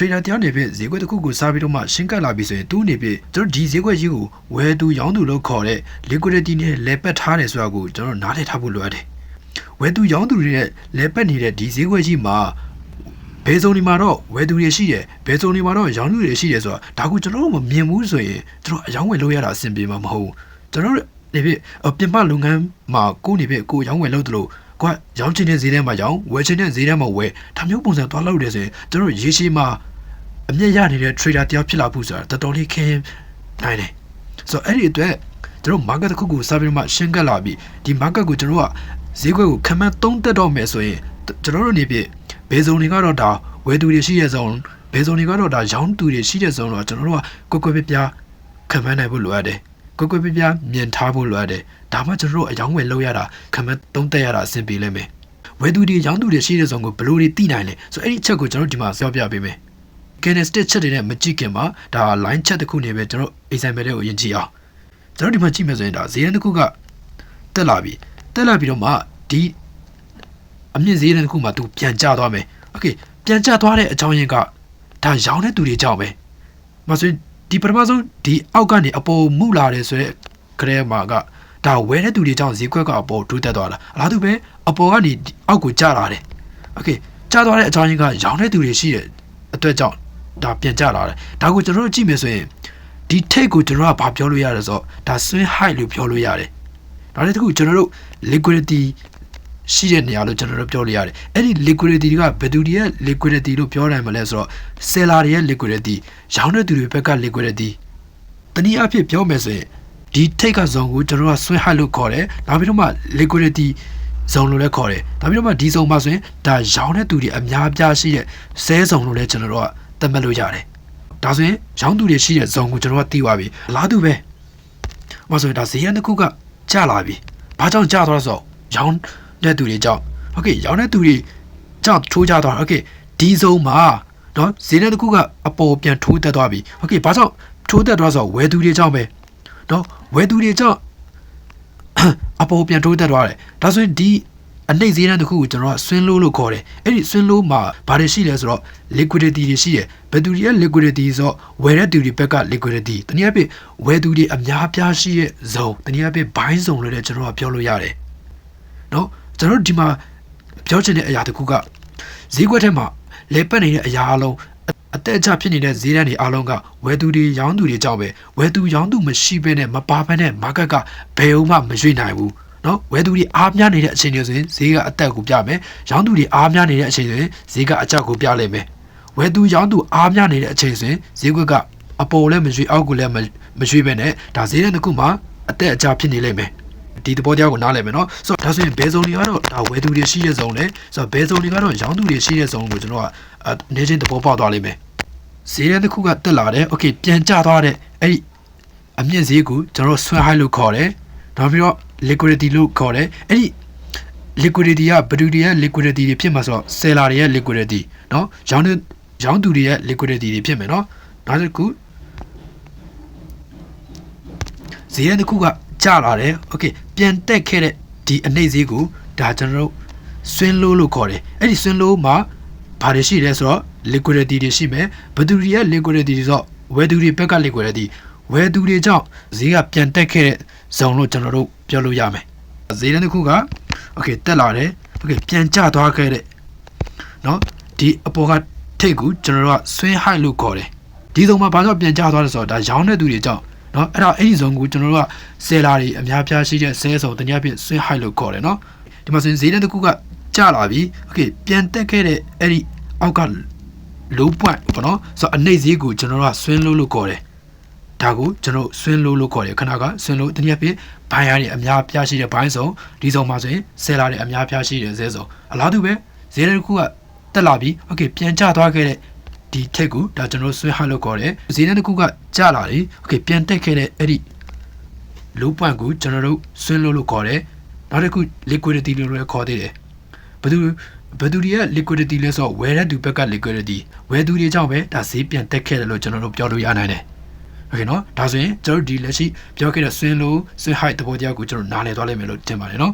trader တယောက်နေဖြစ်ဈေးကွက်တစ်ခုကိုစားပြီးတော့မှရှင်းကပ်လာပြီဆိုရင်သူ့အနေဖြင့်ကျွန်တော်ဒီဈေးကွက်ကြီးကိုဝယ်သူရောင်းသူလို့ခေါ်တဲ့ liquidity နဲ့လဲပတ်ထားတယ်ဆိုတာကိုကျွန်တော်နားလည်ထားဖို့လိုအပ်တယ်ဝယ်သူရောင်းသူတွေနဲ့လဲပတ်နေတဲ့ဒီဈေးကွက်ကြီးမှာဘယ်စုံဒီမှာတော့ဝယ်သူတွေရှိတယ်ဘယ်စုံဒီမှာတော့ရောင်းသူတွေရှိတယ်ဆိုတာဒါကိုကျွန်တော်တို့မမြင်ဘူးဆိုရင်ကျွန်တော်အယောင်းဝယ်လုပ်ရတာအဆင်ပြေမှာမဟုတ်ဘူးကျွန်တော်တို့နေဖြစ်အပြင်ပလုပ်ငန်းမှာကိုယ်နေဖြစ်ကိုယ်ရောင်းဝယ်လုပ်တယ်လို့ ကွာရောင်းချင်တဲ့ဈေးထဲမှာရောင်းဝယ်ချင်တဲ့ဈေးထဲမှာဝယ်ဒါမျိုးပုံစံသွားလုပ်တယ်ဆိုရင်ကျွန်တော်တို့ရေရှည်မှာအမြင့်ရနေတဲ့ trader တယောက်ဖြစ်လာဖို့ဆိုတာတော်တော်လေးခင်းနိုင်တယ်ဆိုတော့အဲ့ဒီအတွက်ကျွန်တော် market တစ်ခုကိုစပြီးမှရှင်းကပ်လာပြီးဒီ market ကိုကျွန်တော်ကဈေးကွက်ကိုခံမှန်းသုံးသက်တော့မယ်ဆိုရင်ကျွန်တော်တို့နေပြဘယ်စုံတွေကတော့ဒါဝယ်သူတွေရှိတဲ့စုံဘယ်စုံတွေကတော့ဒါရောင်းသူတွေရှိတဲ့စုံတော့ကျွန်တော်တို့ကကွက်ကွက်ပြပြခံမှန်းနိုင်ဖို့လိုအပ်တယ် ကွက်ကွက်ပြပြမြင်ထားဖို့လိုအပ်တယ်ဒါမှကျွန်တော်တို့အယောင်းဝယ်လုပ်ရတာခံမှန်းသုံးသက်ရတာအဆင်ပြေလိမ့်မယ်ဝယ်သူတွေရောင်းသူတွေရှိတဲ့စုံကိုဘယ်လိုတွေသိနိုင်လဲဆိုတော့အဲ့ဒီချက်ကိုကျွန်တော်ဒီမှာပြောပြပေးမယ် candlestick ချက်တွေနဲ့မကြည့်ခင်မှာဒါ line ချက်တစ်ခုနေပဲကျွန်တော် example တွေကိုယဉ်ကြည့်အောင်ကျွန်တော်ဒီမှာကြည့်မယ်ဆိုရင်ဒါဈေးရန်တစ်ခုကတက်လာပြီတက်လာပြီးတော့မှဒီအမြင့်ဈေးရန်တစ်ခုမှာသူပြန်ကျသွားမယ်โอเคပြန်ကျသွားတဲ့အကြောင်းရင်းကဒါရောင်းတဲ့သူတွေကြောင့်ပဲမဆိုရင် ဒီပထမဆုံးဒီအောက်ကနေအပေါ်မှုလာတယ်ဆိုတဲ့ခရဲမှာကဒါဝယ်တဲ့သူတွေကြောင့်ဈေးကွက်ကအပေါ်တိုးတက်သွားတာအလားတူပဲအပေါ်ကနေအောက်ကိုကျလာတယ်โอเคကျသွားတဲ့အကြောင်းရင်းကရောင်းတဲ့သူတွေရှိတဲ့အတွက်ကြောင့်ဒါပြန်ကျလာတယ်ဒါကိုကျွန်တော်တို့ကြည့်မယ်ဆိုရင်ဒီထိတ်ကိုကျွန်တော်ကဘာပြောလို့ရလဲဆိုတော့ဒါ swing high လို့ပြောလို့ရတယ်ဒါလည်းတခုကျွန်တော်တို့ liquidity ရှိတဲ့နေရာလို့ကျွန်တော်တို့ပြောလို့ရတယ်အဲ့ဒီ liquidity ကဘယ်သူတွေရဲ့ liquidity လို့ပြောနိုင်မလဲဆိုတော့ seller တွေရဲ့ liquidity ရောင်းတဲ့သူတွေဘက်က liquidity တနည်းအားဖြင့်ပြောမယ်ဆိုရင်ဒီထိတ်ကဇုံကိုကျွန်တော်က swing high လို့ခေါ်တယ်နောက်ပြီးတော့မှ liquidity ဇုံလို့လည်းခေါ်တယ်နောက်ပြီးတော့မှဒီဇုံမှာဆိုရင်ဒါရောင်းတဲ့သူတွေအများအပြားရှိတဲ့ဆဲဇုံလို့လည်းကျွန်တော်တို့ကသတ်မှတ်လို့ရတယ်ဒါဆိုရင်ရောင်းသူတွေရှိတဲ့ဇုံကိုကျွန်တော်ကသိသွားပြီအလားတူပဲမဆိုရင်ဒါဈေးရတစ်ခုကကျလာပြီဘာကြောင့်ကျသွားလဲဆိုတော့ရောင်း တဲ့သူတွေကြောင့်โอเคရောင်းတဲ့သူတွေကြောင့်ထိုးကြသွားโอเคဒီဇုံမှာเนาะဈေးနဲ့တစ်ခုကအပေါ်ပြန်ထိုးတက်သွားပြီโอเคဘာကြောင့်ထိုးတက်သွားဆိုတော့ဝယ်သူတွေကြောင့်ပဲเนาะဝယ်သူတွေကြောင့် အပေါ်ပြန်တိုးတက်သွားတယ်ဒါဆိုရင်ဒီအနှိမ့်ဈေးတန်းတစ်ခုကိုကျွန်တော်က swing low လို့ခေါ်တယ်အဲ့ဒီ swing low မှာဘာတွေရှိလဲဆိုတော့ liquidity တွေရှိတယ်ဘယ်သူတွေရဲ့ liquidity ဆိုတော့ဝယ်တဲ့သူတွေဘက်က liquidity တနည်းအားဖြင့်ဝယ်သူတွေအများပြားရှိရဲ့ zone တနည်းအားဖြင့် buy zone လို့လည်းကျွန်တော်ကပြောလို့ရတယ်နော် ကျွန်တော်တို့ဒီမှာပြောချင်တဲ့အရာတစ်ခုကဈေးကွက်ထဲမှာလေပတ်နေတဲ့အရာအလုံးအတက်အကျဖြစ်နေတဲ့ဈေးတန်းတွေအားလုံးကဝယ်သူတွေရောင်းသူတွေကြောင့်ပဲဝယ်သူရောင်းသူမရှိဘဲနဲ့မပါဘဲနဲ့ market ကဘယ်အောင်မှမရွေ့နိုင်ဘူးနော်ဝယ်သူတွေအားများနေတဲ့အချိန်တွေဆိုရင်ဈေးကအတက်ကိုပြမယ်ရောင်းသူတွေအားများနေတဲ့အချိန်ဆိုရင်ဈေးကအကျကိုပြလိမ့်မယ်ဝယ်သူရောင်းသူအားများနေတဲ့အချိန်ဆိုရင်ဈေးကွက်ကအပေါ်လည်းမရွေ့အောက်ကိုလည်းမရွေ့ဘဲနဲ့ဒါဈေးတန်းတစ်ခုမှာအတက်အကျဖြစ်နေလိမ့်မယ် ဒီသဘောတရားကိုနားလည်မယ်နော်ဆိုတော့ဒါဆိုရင်ဘယ်ဇုံတွေကတော့ဒါဝယ်သူတွေရှိတဲ့ဇုံလေဆိုတော့ဘယ်ဇုံတွေကတော့ရောင်းသူတွေရှိတဲ့ဇုံကိုကျွန်တော်ကအနေချင်းသဘောပေါက်သွားလိမ့်မယ်ဈေးတဲ့တစ်ခုကတက်လာတယ်โอเคပြန်ကျသွားတဲ့အဲ့ဒီအမြင့်ဈေးကိုကျွန်တော်ဆွဲ high လို့ခေါ်တယ်နောက်ပြီးတော့ liquidity လို့ခေါ်တယ်အဲ့ဒီ liquidity ကဘယ်သူတွေရဲ့ liquidity တွေဖြစ်မှာဆိုတော့ seller တွေရဲ့ liquidity เนาะရောင်းတဲ့ရောင်းသူတွေရဲ့ liquidity တွေဖြစ်မယ်เนาะနောက်တစ်ခုဈေးရတစ်ခုက ကျလာတယ်โอเคပြန်တက်ခဲ့တဲ့ဒီအနှိမ့်ဈေးကိုဒါကျွန်တော်တို့ swing low လို့ခေါ်တယ်အဲ့ဒီ swing low မှာဘာတွေရှိလဲဆိုတော့ liquidity တွေရှိမယ်ဘယ်သူတွေရဲ့ liquidity တွေဆိုတော့ဝယ်သူတွေဘက်က liquidity ဝယ်သူတွေကြောင့်ဈေးကပြန်တက်ခဲ့တဲ့ဇုံလို့ကျွန်တော်တို့ပြောလို့ရမယ်ဈေးတစ်ခုက okay တက်လာတယ် okay ပြန်ကျသွားခဲ့တဲ့เนาะဒီအပေါ်ကထိတ်ကိုကျွန်တော်တို့က swing high လို့ခေါ်တယ်ဒီဇုံမှာဘာကြောင့်ပြန်ကျသွားလဲဆိုတော့ဒါရောင်းတဲ့သူတွေကြောင့် เนาะအဲ့ဒါအဲ့ဒီဇုံကိုကျွန်တော်တို့ကဆယ်လာတွေအများပြားရှိတဲ့ဆဲဇုံတနည်းအားဖြင့် swing high လို့ခေါ်တယ်เนาะဒီမှာဆိုရင်ဈေးတစ်ခုကကျလာပြီ okay ပြန်တက်ခဲ့တဲ့အဲ့ဒီအောက်က low point ပေါ့နော်ဆိုတော့အနှိမ့်ဈေးကိုကျွန်တော်တို့က swing low လို့ခေါ်တယ်ဒါကိုကျွန်တော် swing low လို့ခေါ်တယ်ခဏက swing low တနည်းအားဖြင့်ဘိုင်းရည်အများပြားရှိတဲ့ဘိုင်းစုံဒီစုံမှာဆိုရင်ဆယ်လာတွေအများပြားရှိတဲ့ဇဲစုံအလားတူပဲဈေးတစ်ခုကတက်လာပြီ okay ပြန်ကျသွားခဲ့တဲ့ ဒီထက်ကိုဒါကျွန်တော် swing high လို့ခေါ်တယ်ဈေးတစ်ခုကကျလာတယ် okay ပြန်တက်ခဲ့တဲ့အဲ့ဒီ low point ကိုကျွန်တော်တို့ swing low လို့ခေါ်တယ်နောက်တစ်ခု liquidity လို့လည်းခေါ်သေးတယ်ဘယ်သူဘယ်သူတွေက liquidity လဲဆိုတော့ဝယ်တဲ့သူဘက်က liquidity ဝယ်သူတွေကြောင့်ပဲဒါဈေးပြန်တက်ခဲ့တယ်လို့ကျွန်တော်တို့ပြောလို့ရနိုင်တယ်โอเคเนาะဒါဆိုရင်ကျွန်တော်တို့ဒီလက်ရှိပြောခဲ့တဲ့ swing low swing high သဘောတရားကိုကျွန်တော်နားလည်သွားလိမ့်မယ်လို့ထင်ပါတယ်เนาะ